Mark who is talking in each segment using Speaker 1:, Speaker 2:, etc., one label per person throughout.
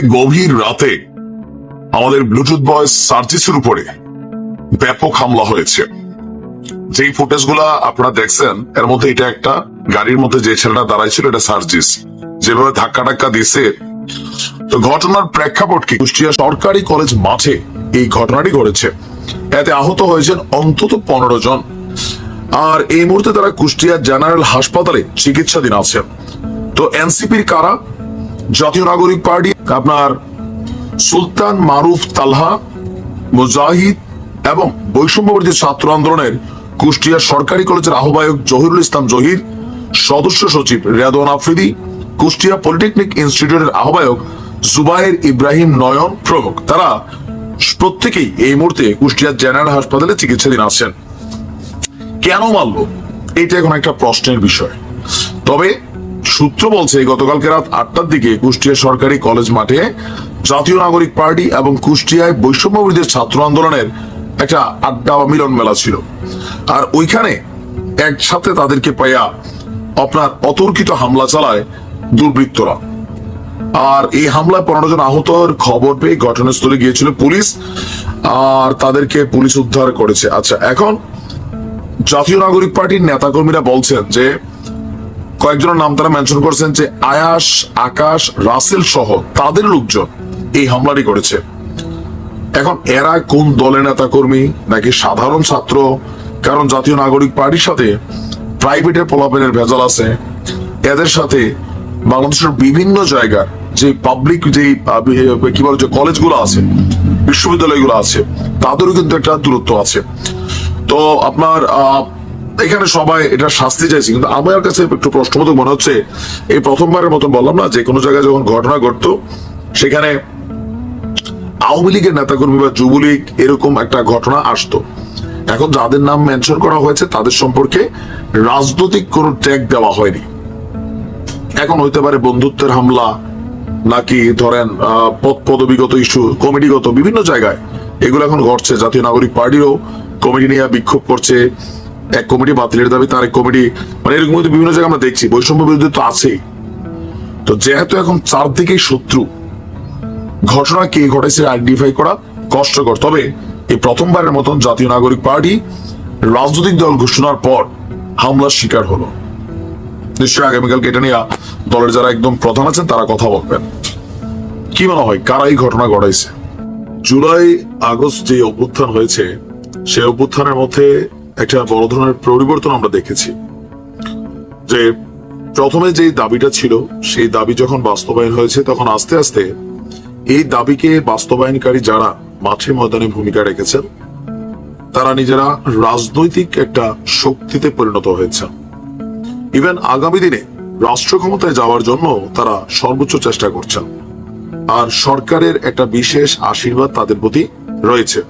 Speaker 1: গভীর রাতে আমাদের ব্লুটুথ বয় সার্জিসের উপরে ব্যাপক হামলা হয়েছে। যেই ফুটেজগুলা আপনারা দেখছেন, এর মধ্যে এটা একটা গাড়ির মধ্যে যে ছেলেটা দাঁড়াইছিল এটা সার্জিস যেভাবে ধাক্কা টাক্কা দিছে তো ঘটনার প্রেক্ষাপট কি? কুষ্টিয়া সরকারি কলেজ মাঠে এই ঘটনাটি ঘটেছে। এতে আহত হয়েছেন অন্তত পনেরো জন। আর এই মুহূর্তে তারা কুষ্টিয়া জেনারেল হাসপাতালে চিকিৎসাধীন আছেন। তো এনসিপির কারা? জাতীয় নাগরিক পার্টি আপনার সুলতান মারুফ তালহা, মুজাহিদ এবং বৈষম্যবর্তী ছাত্র আন্দোলনের কুষ্টিয়া সরকারি কলেজের আহ্বায়ক জহিরুল ইসলাম জহির, সদস্য সচিব রেদওয়ান আফ্রিদি, কুষ্টিয়া পলিটেকনিক ইনস্টিটিউটের আহ্বায়ক জুবাইর ইব্রাহিম নয়ন প্রমুখ। তারা প্রত্যেকেই এই মুহূর্তে কুষ্টিয়া জেনারেল হাসপাতালে চিকিৎসাধীন আছেন। কেন মারলো এটা এখন একটা প্রশ্নের বিষয়। তবে সূত্র বলছে, গতকালকে রাত আটটার দিকে কুষ্টিয়া সরকারি কলেজ মাঠে জাতীয় নাগরিক পার্টি এবং কুষ্টিয়ায় বৈষম্যবিরোধী ছাত্র আন্দোলনের একটা আড্ডা বা মিলন মেলা ছিল। আর ওইখানে একসাথে তাদেরকে পাইয়া আপনার অতর্কিত হামলা চালায় দুর্বৃত্তরা। আর এই হামলায় পনেরো জন আহতর খবর পেয়ে ঘটনাস্থলে গিয়েছিল পুলিশ, আর তাদেরকে পুলিশ উদ্ধার করেছে। আচ্ছা এখন জাতীয় নাগরিক পার্টির নেতাকর্মীরা বলছেন যে কয়েকজনের নাম তারা মেনশন করেছেন যে আয়াস আকাশ রাসেল সহ তাদের লোকজন এই হামলাটি করেছে। এখন এরা কোন দলের নেতাকর্মী নাকি সাধারণ ছাত্র? কারণ জাতীয় নাগরিক পার্টির সাথে প্রাইভেটের পোলাপেনের ভেজাল আছে। এদের সাথে বাংলাদেশের বিভিন্ন জায়গার যে পাবলিক যে কি বলে যে কলেজগুলো আছে বিশ্ববিদ্যালয়গুলো আছে তাদেরও কিন্তু একটা দূরত্ব আছে। তো আপনার আহ, এখানে সবাই এটা শাস্তি চাইছে, কিন্তু আমার কাছে একটু প্রশ্নবোধক মনে হচ্ছে, এই প্রথমবারের মতন বললাম না যে কোনো জায়গায় যখন ঘটনা ঘটতো, সেখানে আওয়ামী লীগের নেতাকর্মী বা যুবলীগ এরকম একটা ঘটনা আসতো। এখন যাদের নাম মেনশন করা হয়েছে, তাদের সম্পর্কে রাজনৈতিক কোনো ট্যাগ দেওয়া হয়নি। এখন হইতে পারে বন্ধুত্বের হামলা, নাকি ধরেন পদ পদবিগত ইস্যু, কমিটিগত বিভিন্ন জায়গায় এগুলো এখন ঘটছে। জাতীয় নাগরিক পার্টিও কমিটি নিয়ে বিক্ষোভ করছে। এক কমিটি বাতিলের দাবি, তার এক কমিটি মানে এরকম বিভিন্ন জায়গায় আমরা দেখছি, বৈষম্য বিরোধী তো আছেই। তো যেহেতু এখন চারদিকেই শত্রু, ঘটনা কে ঘটেছে আইডেন্টিফাই করা কষ্টকর। তবে এই প্রথমবারের মতন জাতীয় নাগরিক পার্টি রাজনৈতিক দল ঘোষণার পর হামলার শিকার হলো। নিশ্চয়ই আগামীকালকে এটা নিয়ে দলের যারা একদম প্রধান আছেন, তারা কথা বলবেন। কি মনে হয়, কারা এই ঘটনা ঘটাইছে? জুলাই আগস্ট যে অভ্যুত্থান হয়েছে, সেই অভ্যুত্থানের মধ্যে একটা বড় ধরনের পরিবর্তন আমরা দেখেছি। যে প্রথমে যে দাবিটা ছিল, সেই দাবি যখন বাস্তবায়ন হয়েছে, তখন আস্তে আস্তে এই দাবিকে বাস্তবায়নকারী যারা মাঠে ময়দানে ভূমিকা রেখেছেন, তারা নিজেরা রাজনৈতিক একটা শক্তিতে পরিণত হয়েছে ইভেন আগামী দিনে রাষ্ট্র ক্ষমতায় যাওয়ার জন্য তারা সর্বোচ্চ চেষ্টা করছেন। আর সরকারের একটা বিশেষ আশীর্বাদ তাদের প্রতি রয়েছে।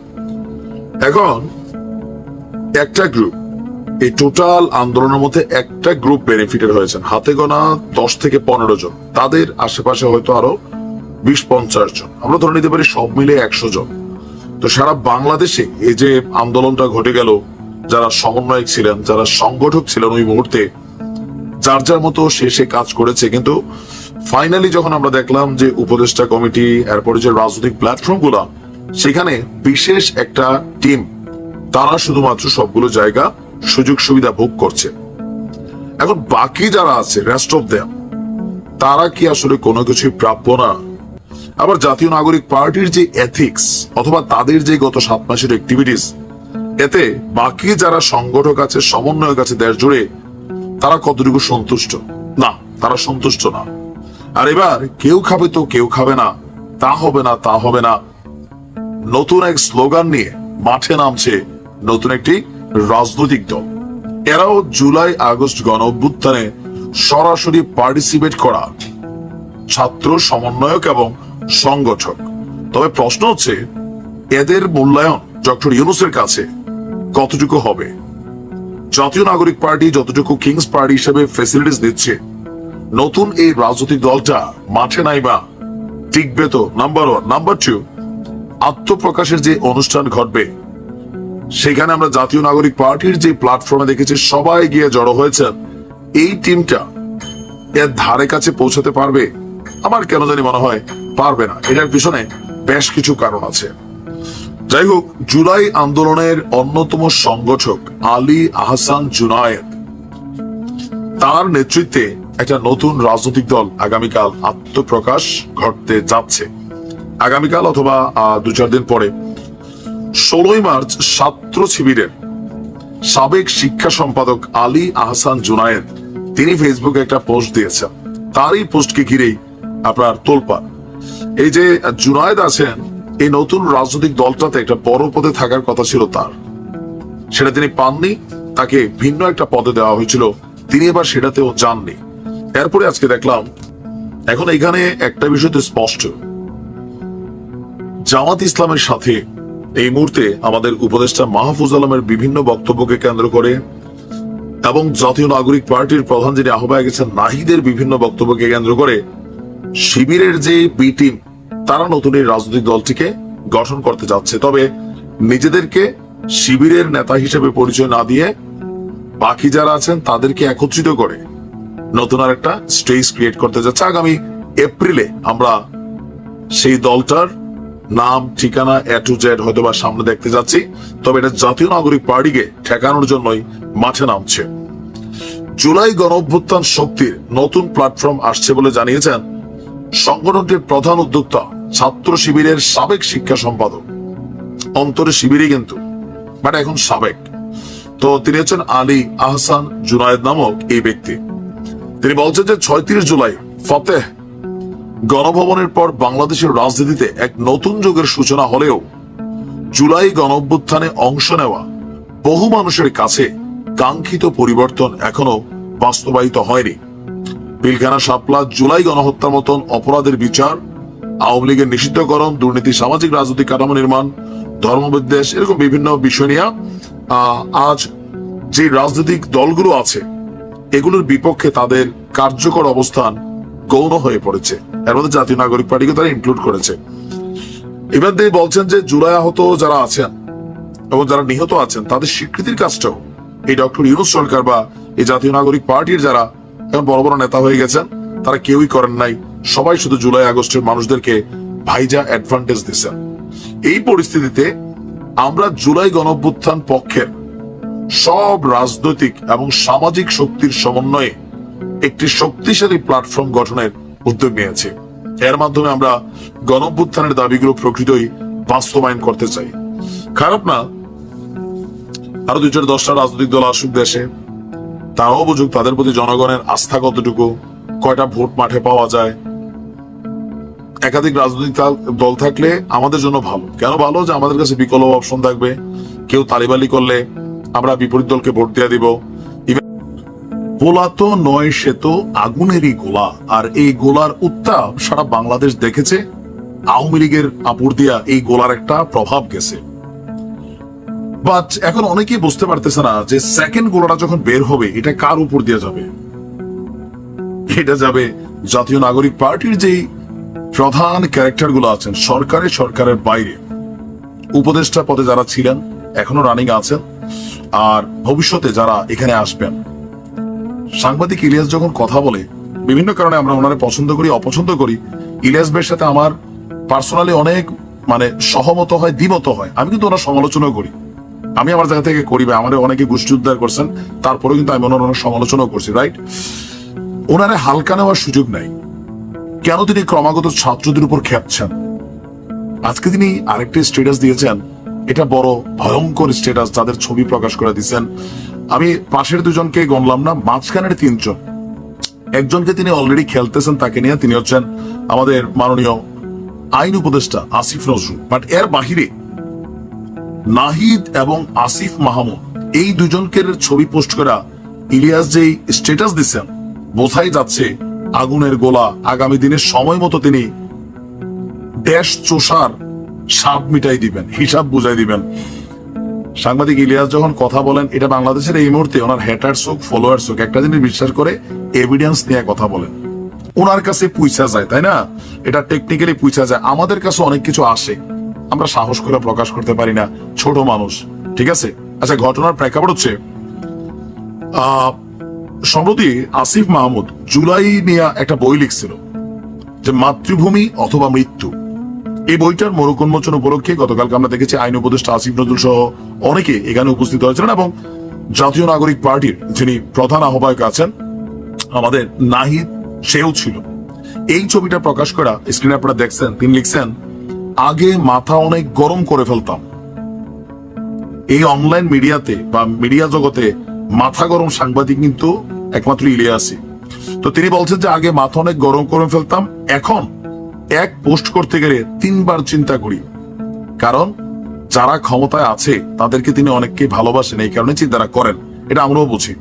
Speaker 1: এখন একটা গ্রুপ এই টোটাল আন্দোলনের মধ্যে একটা গ্রুপ বেনিফিটেড হয়েছেন। হাতে গোনা দশ থেকে পনেরো জন। তাদের আশেপাশে হয়তো আরও বিশ পঞ্চাশ জন। আমরা ধরে নিতে পারি সব মিলে একশো জন। তো সারা বাংলাদেশে এই যে আন্দোলনটা ঘটে গেল, যারা সমন্বয়ক ছিলেন, যারা সংগঠক ছিলেন ওই মুহূর্তে, যার যার মতো সে সে কাজ করেছে। কিন্তু ফাইনালি যখন আমরা দেখলাম যে উপদেষ্টা কমিটি, এরপরে যে রাজনৈতিক প্ল্যাটফর্মগুলা, সেখানে বিশেষ একটা টিম তারা শুধুমাত্র সবগুলো জায়গা সুযোগ সুবিধা ভোগ করছে। এখন বাকি যারা আছে রেস্ট অফ দেম তারা কি আসলে কোনো কিছুই প্রাপ্য না? আবার জাতীয় নাগরিক পার্টির যে এথিক্স অথবা তাদের যে গত সাত মাসের অ্যাক্টিভিটিস এতে বাকি যারা সংগঠক আছে, সমন্বয়ক আছে দেশ জুড়ে, তারা কতটুকু সন্তুষ্ট? না, তারা সন্তুষ্ট না। আর এবার কেউ খাবে তো কেউ খাবে না, তা হবে না, তা হবে না। নতুন এক স্লোগান নিয়ে মাঠে নামছে নতুন একটি রাজনৈতিক দল। এরাও জুলাই আগস্ট গণ অভ্যুত্থানে সরাসরি পার্টিসিপেট করা ছাত্র সমন্বয়ক এবং সংগঠক। তবে প্রশ্ন হচ্ছে, এদের মূল্যায়ন ডক্টর ইউনুসের কাছে কতটুকু হবে? জাতীয় নাগরিক পার্টি যতটুকু কিংস পার্টি হিসেবে ফেসিলিটিস দিচ্ছে, নতুন এই রাজনৈতিক দলটা মাঠে নাইবা টিকবে তো? নাম্বার ওয়ান নাম্বার টু আত্মপ্রকাশের যে অনুষ্ঠান ঘটবে সেখানে আমরা জাতীয় নাগরিক পার্টির যে প্ল্যাটফর্মে দেখেছি, সবাই গিয়ে জড়ো হয়েছে। এই টিমটা এর ধারে কাছে পৌঁছাতে পারবে? আমার কেন জানি মনে হয় পারবে না। এটার পিছনে বেশ কিছু কারণ আছে। যাই হোক, জুলাই আন্দোলনের অন্যতম সংগঠক আলী আহসান জুনায়েদ তার নেতৃত্বে একটা নতুন রাজনৈতিক দল আগামীকাল আত্মপ্রকাশ ঘটতে যাচ্ছে। আগামীকাল অথবা দু চার দিন পরে। ষোলোই মার্চ ছাত্র শিবিরের। সাবেক শিক্ষা সম্পাদক আলী আহসান জুনায়েদ, তিনি ফেসবুকে একটা পোস্ট দিয়েছেন। তারই পোস্টকে ঘিরেই আপনার তোলপা এই যে জুনায়েদ আছেন, এই নতুন রাজনৈতিক দলটাতে একটা বড় পদে থাকার কথা ছিল তার। সেটা তিনি পাননি, তাকে ভিন্ন একটা পদে দেওয়া হয়েছিল। তিনি এবার সেটাতেও যাননি। এরপরে আজকে দেখলাম, এখন এখানে একটা বিষয় তো স্পষ্ট। জামাত ইসলামের সাথে এই মুহূর্তে আমাদের উপদেষ্টা মাহফুজ আলমের বিভিন্ন বক্তব্যকে কেন্দ্র করে এবং জাতীয় নাগরিক পার্টির প্রধান যিনি আহ্বায়ক গেছেন নাহিদের বিভিন্ন বক্তব্যকে কেন্দ্র করে শিবিরের যে বি টিম, তারা নতুন এই রাজনৈতিক দলটিকে গঠন করতে যাচ্ছে। তবে নিজেদেরকে শিবিরের নেতা হিসেবে পরিচয় না দিয়ে বাকি যারা আছেন, তাদেরকে একত্রিত করে নতুন আর একটা স্টেজ ক্রিয়েট করতে যাচ্ছে। আগামী এপ্রিলে আমরা সেই দলটার নাম, ঠিকানা এ টু জেড হয়তো বা সামনে দেখতে যাচ্ছি, তবে এটা জাতীয় নাগরিক পার্টিকে ঠেকানোর জন্যই মাঠে নামছে। জুলাই গণ অভ্যুত্থান শক্তির নতুন প্ল্যাটফর্ম আসছে বলে জানিয়েছেন সংগঠনটির প্রধান উদ্যোক্তা, ছাত্র শিবিরের সাবেক শিক্ষা সম্পাদক। অন্তরে শিবিরই কিন্তু, বাট এখন সাবেক। তো তিনি হচ্ছেন আলী আহসান জুনায়েদ নামক এই ব্যক্তি। তিনি বলছেন যে ছয়ত্রিশ জুলাই ফতেহ গণভবনের পর বাংলাদেশের রাজনীতিতে এক নতুন যুগের সূচনা হলেও জুলাই গণ অভ্যুত্থানে অংশ নেওয়া বহু মানুষের কাছে কাঙ্ক্ষিত পরিবর্তন এখনও বাস্তবায়িত হয়নি। পিলখানা শাপলা জুলাই গণহত্যার মতন অপরাধের বিচার, আওয়ামী লীগের নিষিদ্ধকরণ, দুর্নীতি, সামাজিক রাজনৈতিক কাঠামো নির্মাণ ধর্মবিদ্বেষ এরকম বিভিন্ন বিষয় নিয়ে আজ যে রাজনৈতিক দলগুলো আছে, এগুলোর বিপক্ষে তাদের কার্যকর অবস্থান গৌণ হয়ে পড়েছে। এর মধ্যে জাতীয় নাগরিক পার্টিকে তারা ইনক্লুড করেছে। এবার তিনি বলছেন যে, জুলাই আহত যারা আছেন এবং যারা নিহত আছেন, তাদের স্বীকৃতির কাজটাও এই ডক্টর ইউনুস সরকার বা এই জাতীয় নাগরিক পার্টির যারা এখন বড় বড় নেতা হয়ে গেছেন, তারা কেউই করেন নাই। সবাই শুধু জুলাই আগস্টের মানুষদেরকে ভাইজা অ্যাডভান্টেজ দিচ্ছেন এই পরিস্থিতিতে আমরা জুলাই গণঅভ্যুত্থান পক্ষের সব রাজনৈতিক এবং সামাজিক শক্তির সমন্বয়ে একটি শক্তিশালী প্ল্যাটফর্ম গঠনের উদ্যোগ নিয়েছে। এর মাধ্যমে আমরা গণঅভ্যুত্থানের দাবিগুলো প্রকৃতই বাস্তবায়ন করতে চাই। খারাপ না, আরও দুই চার দশটা রাজনৈতিক দল আসুক দেশে তারাও বুঝুক তাদের প্রতি জনগণের আস্থা কতটুকু, কয়টা ভোট মাঠে পাওয়া যায়। একাধিক রাজনৈতিক দল থাকলে আমাদের জন্য ভালো। কেন ভালো? যে আমাদের কাছে বিকল্প অপশন থাকবে। কেউ তালিবালি করলে আমরা বিপরীত দলকে ভোট দিয়ে দিব। পোলা তো নয় সে তো আগুনেরই গোলা। আর এই গোলার উত্তাপ সারা বাংলাদেশ দেখেছে। আওয়ামী লীগের আপুর দিয়া এই গোলার একটা প্রভাব গেছে। বাট এখন অনেকেই বুঝতে পারতেছে না যে সেকেন্ড গোলাটা যখন বের হবে, এটা কার উপর দিয়ে যাবে? এটা যাবে জাতীয় নাগরিক পার্টির যেই প্রধান ক্যারেক্টারগুলো আছেন সরকারের সরকারের বাইরে। উপদেষ্টা পদে যারা ছিলেন, এখনও রানিং আছেন। আর ভবিষ্যতে যারা এখানে আসবেন সাংবাদিক ইলিয়াস যখন কথা বলে, বিভিন্ন কারণে আমরা ওনারে পছন্দ করি, অপছন্দ করি, ইলিয়াস ভাইয়ের সাথে আমার পার্সোনালি অনেক মানে সহমত হয়, দ্বিমত হয়। আমি কিন্তু ওনার সমালোচনা করি। আমি আমার জায়গা থেকে করি বা আমাদের অনেকে গোষ্ঠী উদ্ধার করছেন, তারপরেও কিন্তু আমি ওনার অনেক সমালোচনা করছি রাইট ওনারে হালকা নেওয়ার সুযোগ নাই। কেন তিনি ক্রমাগত ছাত্রদের উপর খেপছেন? আজকে তিনি আরেকটি স্টেটাস দিয়েছেন, এটা বড় ভয়ঙ্কর স্টেটাস যাদের ছবি প্রকাশ করে দিচ্ছেন আমি পাশের দুজনকে গণলাম না, মাঝখানের তিনজন। একজনকে তিনি অলরেডি খেলতেছেন, তাকে নিয়ে তিনি হচ্ছেন আমাদের মাননীয় আইন উপদেষ্টা আসিফ নজরুল। বাট এর বাহিরে নাহিদ এবং আসিফ মাহমুদ, এই দুজনকে ছবি পোস্ট করা ইলিয়াস যেই স্ট্যাটাস দিচ্ছেন বোঝাই যাচ্ছে আগুনের গোলা আগামী দিনের সময় মতো তিনি দেশ চোষার সাপ মিটাই দিবেন, হিসাব বুঝাই দিবেন। সাংবাদিক ইলিয়াস যখন কথা বলেন, এটা বাংলাদেশের এই মুহূর্তে ওনার হ্যাটার হোক ফলোয়ার হোক, একটা জিনিস বিশ্বাস করে এভিডেন্স নিয়ে কথা বলেন। ওনার কাছে পুইসা যায়, তাই না? এটা টেকনিক্যালি পুইসা যায়। আমাদের কাছে অনেক কিছু আসে, আমরা সাহস করে প্রকাশ করতে পারি না, ছোট মানুষ, ঠিক আছে? আচ্ছা ঘটনার প্রেক্ষাপট হচ্ছে সম্প্রতি আসিফ মাহমুদ জুলাই নিয়ে একটা বই লিখছিল
Speaker 2: যে মাতৃভূমি অথবা মৃত্যু। এই বইটার মোড়ক উন্মোচন উপলক্ষে গতকালকে আমরা দেখেছি আইন উপদেষ্টা আসিফ নজরুল সহ অনেকে এখানে উপস্থিত হয়েছিলেন এবং জাতীয় নাগরিক পার্টির যিনি প্রধান আহ্বায়ক আছেন, আমাদের নাহিদ সেও ছিল। এই ছবিটা প্রকাশ করা স্ক্রিনে আপনারা দেখছেন, তিনি লিখছেন, আগে মাথা অনেক গরম করে ফেলতাম। এই অনলাইন মিডিয়াতে বা মিডিয়া জগতে মাথা গরম সাংবাদিক কিন্তু একমাত্র ইলিয়াসই। তো তিনি বলছেন যে, আগে মাথা অনেক গরম করে ফেলতাম, এখন এক পোস্ট করতে গেলে তিনবার চিন্তা করি। কারণ, যারা ক্ষমতায় আছে, তাদেরকে তিনি অনেককে ভালোবাসেন, এই কারণে চিন্তাটা করেন। এটা আমরাও বুঝি।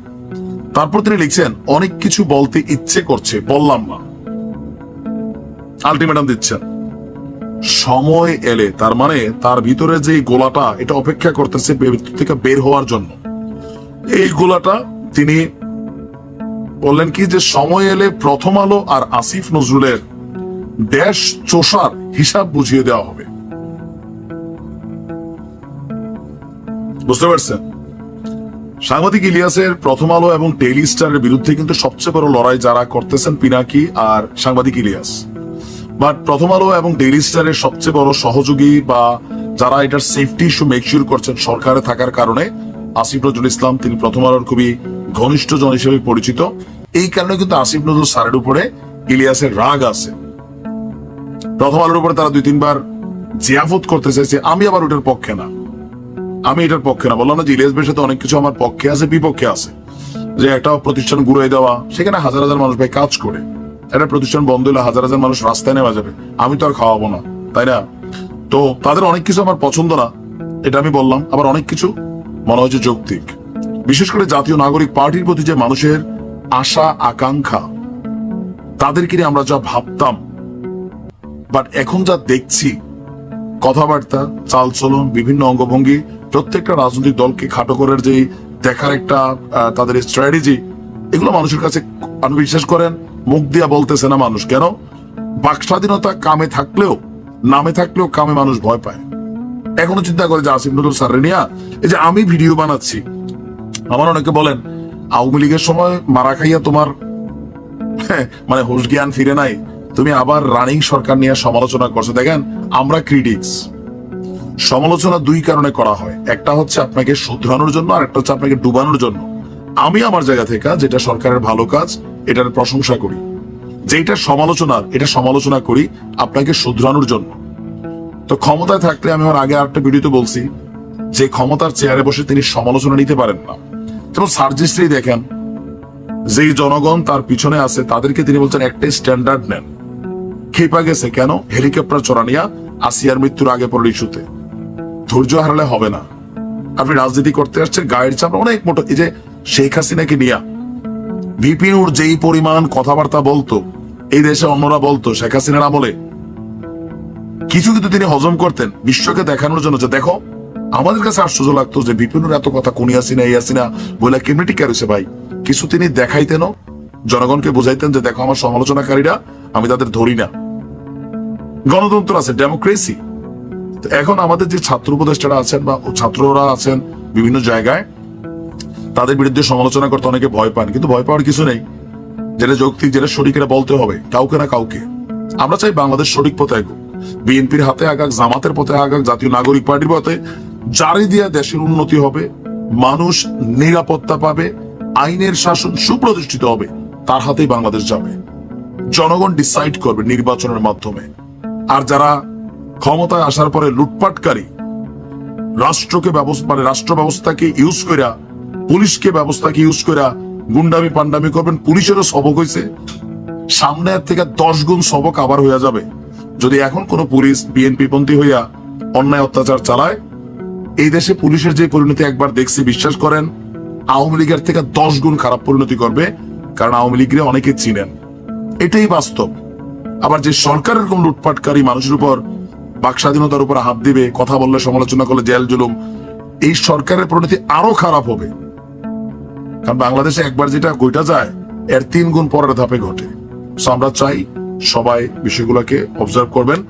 Speaker 2: তারপর তিনি লিখছেন, অনেক কিছু বলতে ইচ্ছে করছে, বললাম না। আলটিমেটাম দিচ্ছেন। সময় এলে, তার মানে তার ভিতরে যে গোলাটা, এটা অপেক্ষা করতেছে থেকে বের হওয়ার জন্য। এই গোলাটা তিনি বললেন কি যে, সময় এলে প্রথম আলো আর আসিফ নজরুলের দেশ চোষার হিসাব বুঝিয়ে দেওয়া হবে। বুঝতে পারছেন? সাংবাদিক ইলিয়াসের প্রথম আলো এবং ডেইলি বিরুদ্ধে কিন্তু সবচেয়ে বড় লড়াই যারা করতেছেন পিনাকি আর সাংবাদিক ইলিয়াস। বাট প্রথম আলো এবং সবচেয়ে বড় সহযোগী বা যারা এটার সেফটি ইস্যু মেকশিওর করছেন সরকারে থাকার কারণে, আসিফ নজরুল ইসলাম, তিনি প্রথম আলোর খুবই ঘনিষ্ঠ জন হিসেবে পরিচিত। এই কারণে কিন্তু আসিফ নজরুল স্যারের উপরে ইলিয়াসের রাগ আছে। প্রথম আলোর উপরে তারা দুই, তিনবার জিয়াফত করতে চাইছে। আমি আবার ওটার পক্ষে না। আমি এটার পক্ষে না। বললাম না যে ইলিয়াস বের সাথে অনেক কিছু আমার পক্ষে আছে, বিপক্ষে আছে। যে একটা প্রতিষ্ঠান ঘুরে দেওয়া, সেখানে হাজার হাজার মানুষ ভাই কাজ করে। একটা প্রতিষ্ঠান বন্ধ হলে হাজার হাজার মানুষ রাস্তায় নেওয়া যাবে। আমি তো আর খাওয়াবো না। তাই না? তো তাদের অনেক কিছু আমার পছন্দ না। এটা আমি বললাম। আবার অনেক কিছু মনে হচ্ছে যৌক্তিক। বিশেষ করে জাতীয় নাগরিক পার্টির প্রতি যে মানুষের আশা, আকাঙ্ক্ষা, তাদেরকে আমরা যা ভাবতাম বাট এখন যা দেখছি কথাবার্তা চালচলন বিভিন্ন অঙ্গভঙ্গি প্রত্যেকটা রাজনৈতিক দলকে খাটো করার যে দেখার একটা তাদের স্ট্র্যাটেজি এগুলো মানুষের কাছে আপনি বিশ্বাস করেন মুখ দিয়া বলতেছে না মানুষ। কেন? বাক স্বাধীনতা কামে থাকলেও নামে থাকলেও কামে মানুষ ভয় পায়। এখনও চিন্তা করে যে আসিফ নজরুল স্যার নিয়া এই যে আমি ভিডিও বানাচ্ছি আমার অনেকে বলেন আওয়ামী লীগের সময় মারা খাইয়া তোমার হ্যাঁ, মানে হুশ জ্ঞান ফিরে নাই তুমি আবার রানিং সরকার নিয়ে সমালোচনা করছ। দেখেন, আমরা ক্রিটিক্স সমালোচনা দুই কারণে করা হয়। একটা হচ্ছে আপনাকে শুধরানোর জন্য, আর একটা হচ্ছে আপনাকে ডুবানোর জন্য। আমি আমার জায়গা থেকে, যেটা সরকারের ভালো কাজ, এটার প্রশংসা করি। যেটা সমালোচনার, এটা সমালোচনা করি আপনাকে শুধরানোর জন্য। তো ক্ষমতায় থাকলে আমি আমার আগে আরেকটা ভিডিওতে বলছি, যে ক্ষমতার চেয়ারে বসে তিনি সমালোচনা নিতে পারেন না। যেমন সার্জিস্ট্রি দেখেন, যেই জনগণ তার পিছনে আছে, তাদেরকে তিনি বলছেন একটাই স্ট্যান্ডার্ড নেন। খেপা গেছে কেন? হেলিকপ্টার চড়ানিয়া আসিয়ার মৃত্যুর আগে পরের ইস্যুতে। ধৈর্য হারালে হবে না। আপনি রাজনীতি করতে আসছেন, গায়ের চাপ অনেক মোটো। এই যে শেখ হাসিনাকে নিয়া বিপিনুর যেই পরিমাণ কথাবার্তা বলতো, এই দেশে অন্যরা বলতো, শেখ হাসিনার আমলে কিছু কিন্তু তিনি হজম করতেন বিশ্বকে দেখানোর জন্য যে, দেখো, আমাদের কাছে আশ্চর্য লাগতো যে বিপিনুর এত কথা, কোনি আসিনা এই আসিনা বলে কেমনি টিকা রয়েছে ভাই? কিছু তিনি দেখাইতেনও, জনগণকে বুঝাইতেন যে, দেখো, আমার সমালোচনাকারীরা, আমি তাদের ধরি না। গণতন্ত্র আছে ডেমোক্রেসি এখন আমাদের যে ছাত্র উপদেষ্টারা আছেন বা ছাত্ররা আছেন বিভিন্ন জায়গায়, তাদের বিরুদ্ধে সমালোচনা করতে অনেকে ভয় পান, কিন্তু ভয় পাওয়ার কিছু নেই। যেটা যৌক্তিক, যেটা সঠিকেরা বলতে হবে, কাউকে না কাউকে। আমরা চাই বাংলাদেশ সঠিক পথে আগুক বিএনপির হাতে আগাক, জামাতের পথে আগাক, জাতীয় নাগরিক পার্টির পথে জারি দিয়া দেশের উন্নতি হবে, মানুষ নিরাপত্তা পাবে, আইনের শাসন সুপ্রতিষ্ঠিত হবে, তার হাতেই বাংলাদেশ যাবে। জনগণ ডিসাইড করবে নির্বাচনের মাধ্যমে। আর যারা ক্ষমতায় আসার পরে লুটপাটকারী, রাষ্ট্রকে ব্যবস্থা মানে রাষ্ট্র ব্যবস্থাকে ইউজ কইরা, পুলিশকে ব্যবস্থাকে ইউজ কইরা গুন্ডামি পান্ডামি করবেন, পুলিশেরও সবক হয়েছে সামনে থেকে দশ গুণ সবক আবার হইয়া যাবে। যদি এখন কোন পুলিশ বিএনপি পন্থী হইয়া অন্যায় অত্যাচার চালায়, এই দেশে পুলিশের যে পরিণতি একবার দেখছি, বিশ্বাস করেন, আওয়ামী লীগের থেকে দশ গুণ খারাপ পরিণতি করবে, কারণ আওয়ামী লীগরে অনেকে চিনেন। এটাই বাস্তব। আবার যে সরকার এরকম লুটপাটকারী মানুষের উপর বাক স্বাধীনতার উপর হাত দিবে, কথা বললে, সমালোচনা করলে জেল জুলুম, এই সরকারের পরিণতি আরও খারাপ হবে। কারণ বাংলাদেশে একবার যেটা গইটা যায়, এর তিন গুণ পরের ধাপে ঘটে। সো আমরা চাই সবাই বিষয়গুলোকে অবজার্ভ করবেন।